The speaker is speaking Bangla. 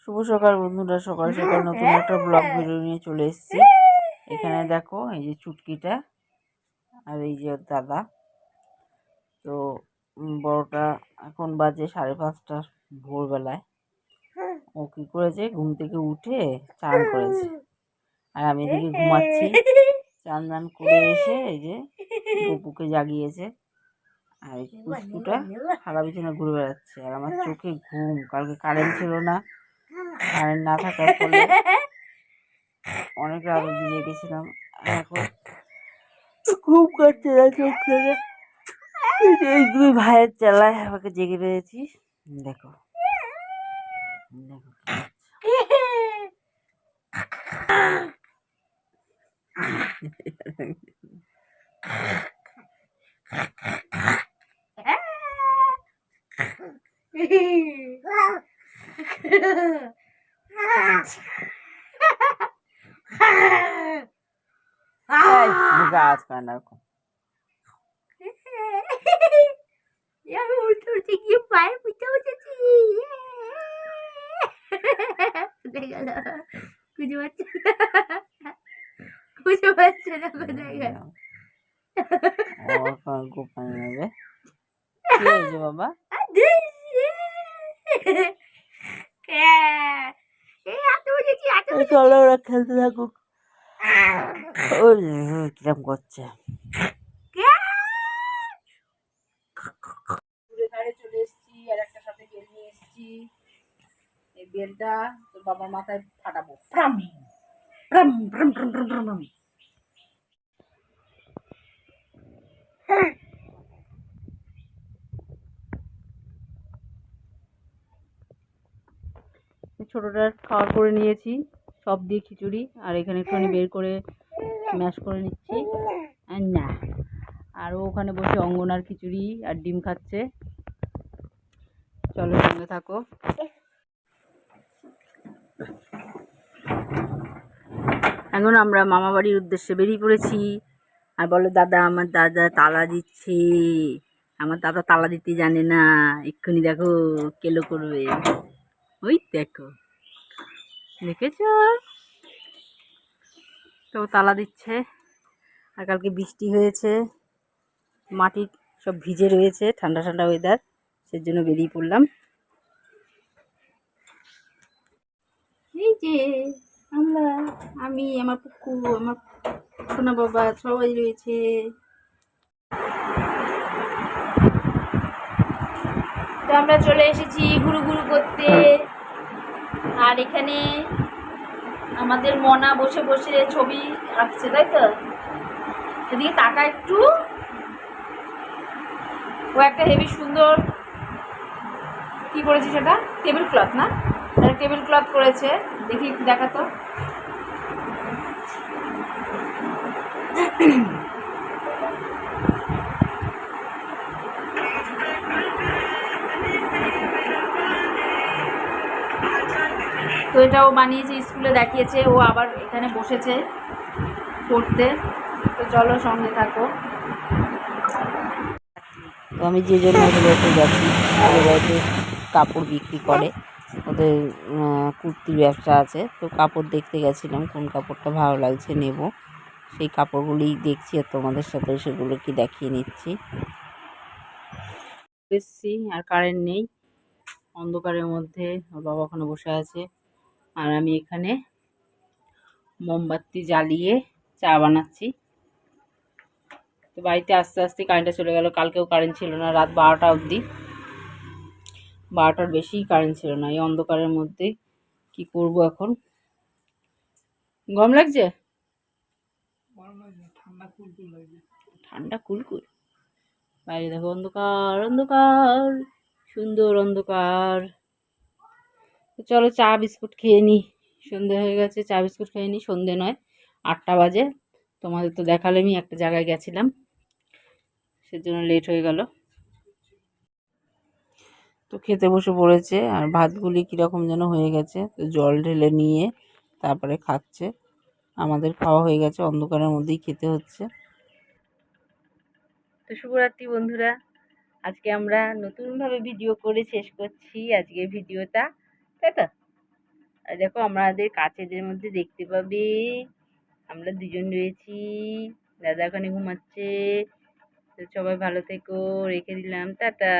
শুভ সকাল বন্ধুরা সকাল সকাল নতুন একটা ব্লগ ভিডিও নিয়ে চলে এসেছি। এখানে দেখো এই যে চুটকিটা আর এই যে দাদা। তো বড়টা এখন বাজে সাড়ে পাঁচটা ভোরবেলায়। ও কি করেছে? ঘুম থেকে উঠে চান করেছে। আর আমি এদিকে ঘুমাচ্ছি। চান দান করে এসে এই যে গপুকে জাগিয়েছে। আর এই পুষ্পুটা সারা বিছানা ঘুরে বেড়াচ্ছে। আর আমার চোখে ঘুম কালকে কারেন্ট ছিল না। কারেন্ট না থাকার ফলে অনেক রাত অব্দি গেছিলাম। এখন ঘুম কাটছে না চোখ থেকে। এই দুই ভাইয়ের চালায় আমাকে জেগে রয়েছি দেখো। দেখো। Güzel atkanlar koy. Ya orta orta gidip var. Bıta bıta Ne kadar. Kucu batsana. Kucu batsana bana gel. Oha kanka panyalı. Ne yazıyor baba? চলো ওরা খেলতে থাকুক। ওই যে, ওই কিরম করছে। ধারে চলে এসেছি আর একটা সাথে বেল নিয়ে এসেছি। এই বেলটা তোর বাবার মাথায় ফাটাবো। প্রাম প্রাম প্রাম প্রাম প্রাম প্রাম ছোটোটার খাওয়ার করে নিয়েছি। সব দিয়ে খিচুড়ি, আর এখানে একটুখানি বের করে ম্যাশ করে নিচ্ছি। না, আর ওখানে বসে অঙ্গনার খিচুড়ি আর ডিম খাচ্ছে। চলো সঙ্গে থাকো। এখন আমরা মামা বাড়ির উদ্দেশ্যে বেরিয়ে পড়েছি। আর বলো, দাদা, আমার দাদা তালা দিচ্ছে। আমার দাদা তালা দিতে জানে না। এক্ষুনি দেখো, কেলো করবে। ওই দেখো। দেখেছ? তো তালা দিচ্ছে। আর কালকে বৃষ্টি হয়েছে। মাটি সব ভিজে রয়েছে, ঠান্ডা ঠান্ডা ওয়েদার সেজন্য বেরিয়ে পড়লাম। এই যে আমরা, আমি, আমার পুকু আমার সোনা বাবা সবাই রয়েছে। তো আমরা চলে এসেছি ঘুরু ঘুরু করতে। আর এখানে আমাদের মনা বসে বসে ছবি আঁকছে, তাই তো? এদিকে তাকা একটু। ও একটা হেভি সুন্দর কি করেছে সেটা? টেবিল ক্লথ, না? টেবিল ক্লথ করেছে। দেখি একটু দেখাতো তো এটা ও বানিয়েছে স্কুলে দেখিয়েছে ও আবার এখানে বসেছে পড়তে। তো চলো সঙ্গে থাকো। তো আমি যে জন্য ওগুলোতে যাচ্ছি ওদের বাড়িতে কাপড় বিক্রি করে। ওদের কুর্তির ব্যবসা আছে তো কাপড় দেখতে গেছিলাম কোন কাপড়টা ভালো লাগছে নেব। সেই কাপড়গুলি দেখছি আর তোমাদের সাথে সেগুলো কি দেখিয়ে নিচ্ছি। এসছি আর কারেন্ট নেই অন্ধকারের মধ্যে ওর বাবা ওখানে বসে আছে। আর আমি এখানে মোমবাতি জ্বালিয়ে চা বানাচ্ছি। তো বাড়িতে আস্তে আস্তে কারেন্টটা চলে গেল। কালকেও কারেন্ট ছিল না রাত বারোটা অবধি। বারোটার বেশিই কারেন্ট ছিল না এই অন্ধকারের মধ্যে কি করব এখন? গরম লাগছে। ঠান্ডা কুলকুল? বাইরে দেখো অন্ধকার অন্ধকার সুন্দর অন্ধকার। তো চলো চা বিস্কুট খেয়ে নিই সন্ধে হয়ে গেছে, চা বিস্কুট খেয়ে নিই সন্ধে নয়, আটটা বাজে। তোমাদের তো দেখালামই, একটা জায়গায় গেছিলাম। সেজন্য লেট হয়ে গেল। তো খেতে বসে পড়েছে, আর ভাতগুলি কীরকম যেন হয়ে গেছে। তো জল ঢেলে নিয়ে তারপরে খাচ্ছে। আমাদের খাওয়া হয়ে গেছে, অন্ধকারের মধ্যেই খেতে হচ্ছে। তো শুভরাত্রি বন্ধুরা। আজকে আমরা নতুনভাবে ভিডিও করে শেষ করছি আজকে ভিডিওটা তাই তো? আর দেখো আমাদের কাছেদের মধ্যে দেখতে পাবে, আমরা দুজন রয়েছি, দাদা ওখানে ঘুমাচ্ছে, তো সবাই ভালো থেকো, রেখে দিলাম, টাটা।